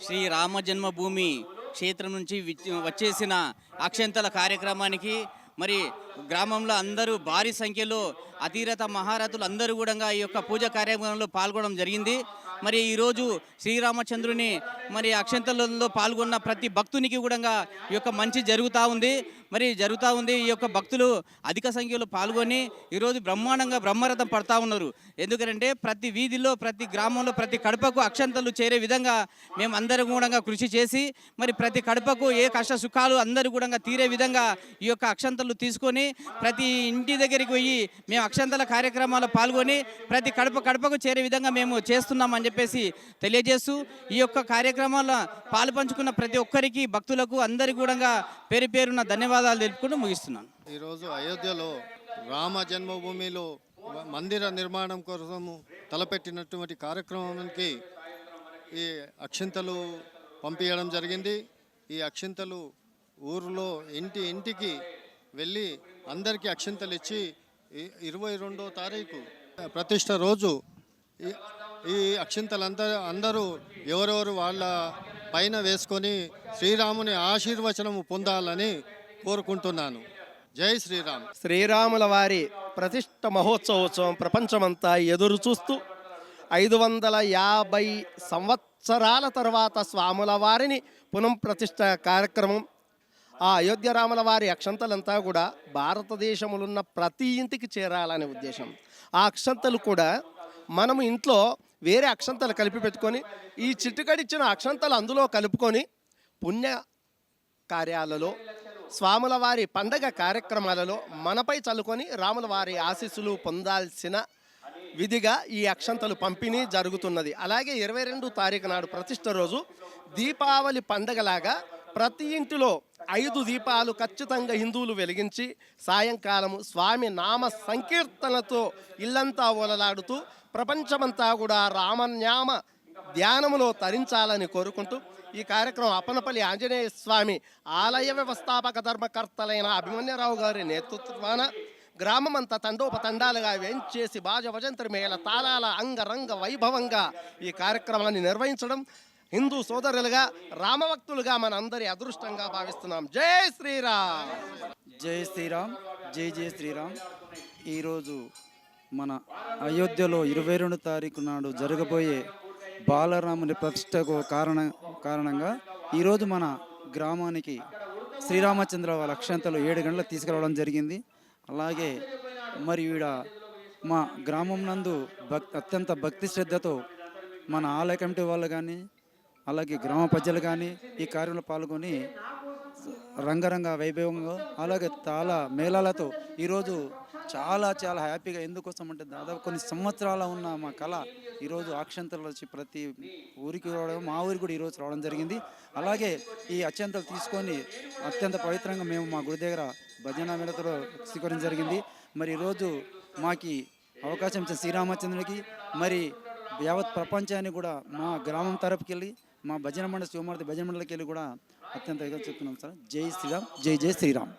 శ్రీ రామ జన్మభూమి క్షేత్రం నుంచి వచ్చేసిన అక్షంతల కార్యక్రమానికి మరి గ్రామంలో అందరూ భారీ సంఖ్యలో అతిరథ మహారథులు అందరూ కూడా ఈ యొక్క పూజ కార్యక్రమంలో పాల్గొనడం జరిగింది. మరి ఈరోజు శ్రీరామచంద్రుని మరి అక్షంతలలో పాల్గొన్న ప్రతి భక్తునికి కూడా ఈ యొక్క మంచి జరుగుతూ ఉంది. మరి జరుగుతూ ఉంది ఈ యొక్క భక్తులు అధిక సంఖ్యలో పాల్గొని ఈరోజు బ్రహ్మాండంగా బ్రహ్మరథం పడతా ఉన్నారు. ఎందుకంటే ప్రతి వీధిలో ప్రతి గ్రామంలో ప్రతి కడపకు అక్షంతలు చేరే విధంగా మేము అందరం కూడా కృషి చేసి మరి ప్రతి కడపకు ఏ కష్ట సుఖాలు అందరూ కూడా తీరే విధంగా ఈ యొక్క అక్షంతలు తీసుకొని ప్రతి ఇంటి దగ్గరికి పోయి మేము అక్షంతల కార్యక్రమాల్లో పాల్గొని ప్రతి కడప కడపకు చేరే విధంగా మేము చేస్తున్నామని చెప్పేసి తెలియజేస్తూ ఈ యొక్క కార్యక్రమాల్లో పాలు పంచుకున్న ప్రతి ఒక్కరికి భక్తులకు అందరికీ కూడా పేరు పేరున ధన్యవాదాలు తెలుపుకుంటూ ముగిస్తున్నాను. ఈరోజు అయోధ్యలో రామ జన్మభూమిలో మందిర నిర్మాణం కోసము తలపెట్టినటువంటి కార్యక్రమానికి ఈ అక్షింతలు పంపించడం జరిగింది. ఈ అక్షింతలు ఊరిలో ఇంటి ఇంటికి వెళ్ళి అందరికీ అక్షింతలు ఇచ్చి ఇరవై రెండో తారీఖు ప్రతిష్ట రోజు ఈ- ఈ అక్షింతలందరూ అందరూ ఎవరెవరు వాళ్ళ పైన వేసుకొని శ్రీరాముని ఆశీర్వచనము పొందాలని కోరుకుంటున్నాను. జై శ్రీరామ్. శ్రీరాముల వారి ప్రతిష్ట మహోత్సవోత్సవం ప్రపంచమంతా ఎదురు చూస్తూ ఐదు వందల యాభై సంవత్సరాల తర్వాత స్వాముల వారిని పునః ప్రతిష్ట కార్యక్రమం ఆ అయోధ్య రాముల వారి అక్షంతలంతా కూడా భారతదేశంలో ఉన్న ప్రతి ఇంటికి చేరాలనే ఉద్దేశం. ఆ అక్షంతలు కూడా మనము ఇంట్లో వేరే అక్షంతలు కలిపి పెట్టుకొని ఈ చిట్టుకడిచ్చిన అక్షంతలు అందులో కలుపుకొని పుణ్య కార్యాలలో స్వాముల వారి పండగ కార్యక్రమాలలో మనపై చల్లుకొని రాముల వారి ఆశీస్సులు పొందాల్సిన విధిగా ఈ అక్షంతలు పంపిణీ జరుగుతున్నది. అలాగే ఇరవై రెండు తారీఖు నాడు ప్రతిష్ట రోజు దీపావళి పండగలాగా ప్రతి ఇంటిలో ఐదు దీపాలు ఖచ్చితంగా హిందువులు వెలిగించి సాయంకాలము స్వామి నామ సంకీర్తనతో ఇల్లంతా ఓలలాడుతూ ప్రపంచమంతా కూడా రామన్యామ ధ్యానములో తరించాలని కోరుకుంటూ ఈ కార్యక్రమం అప్పనపల్లి ఆంజనేయ స్వామి ఆలయ వ్యవస్థాపక ధర్మకర్తలైన అభిమన్యరావు గారి నేతృత్వాన గ్రామమంతా తండోపతండాలుగా వేంచేసి బాజ వజంత్రి మేళ తాళాల అంగరంగ వైభవంగా ఈ కార్యక్రమాన్ని నిర్వహించడం హిందూ సోదరులుగా రామభక్తులుగా మన అందరి అదృష్టంగా భావిస్తున్నాం. జై శ్రీరామ్! జై శ్రీరామ్ జై జై శ్రీరామ్. ఈరోజు మన అయోధ్యలో ఇరవై రెండు తారీఖు నాడు జరగబోయే బాలరాముని ప్రతిష్టకు కారణ కారణంగా ఈరోజు మన గ్రామానికి శ్రీరామచంద్ర వాళ్ళ అక్షంతలు ఏడు గంటలకు తీసుకురావడం జరిగింది. అలాగే మరి ఈడ మా గ్రామం నందు భక్ అత్యంత భక్తి శ్రద్ధతో మన ఆలయ కమిటీ వాళ్ళు కానీ అలాగే గ్రామ ప్రజలు కానీ ఈ కార్యంలో పాల్గొని రంగరంగ వైభవంగా అలాగే చాలా మేళాలతో ఈరోజు చాలా చాలా హ్యాపీగా ఎందుకోసం అంటే దాదాపు కొన్ని సంవత్సరాల ఉన్న మా కళ ఈరోజు అక్షంతలు వచ్చి ప్రతి ఊరికి రావడం మా ఊరికి కూడా ఈరోజు రావడం జరిగింది. అలాగే ఈ అత్యంతలు తీసుకొని అత్యంత పవిత్రంగా మేము మా గుడి దగ్గర భజన మేళతో స్వీకరించడం జరిగింది. మరి ఈరోజు మాకి అవకాశం ఇచ్చిన శ్రీరామచంద్రుడికి మరి యావత్ ప్రపంచాన్ని కూడా మా గ్రామం తరపుకి వెళ్ళి మా భజన మండలి శివమార్తి భజన మండలికి వెళ్ళి కూడా అత్యంత చెప్తున్నాం సార్. జై శ్రీరామ్ జై జై శ్రీరామ్.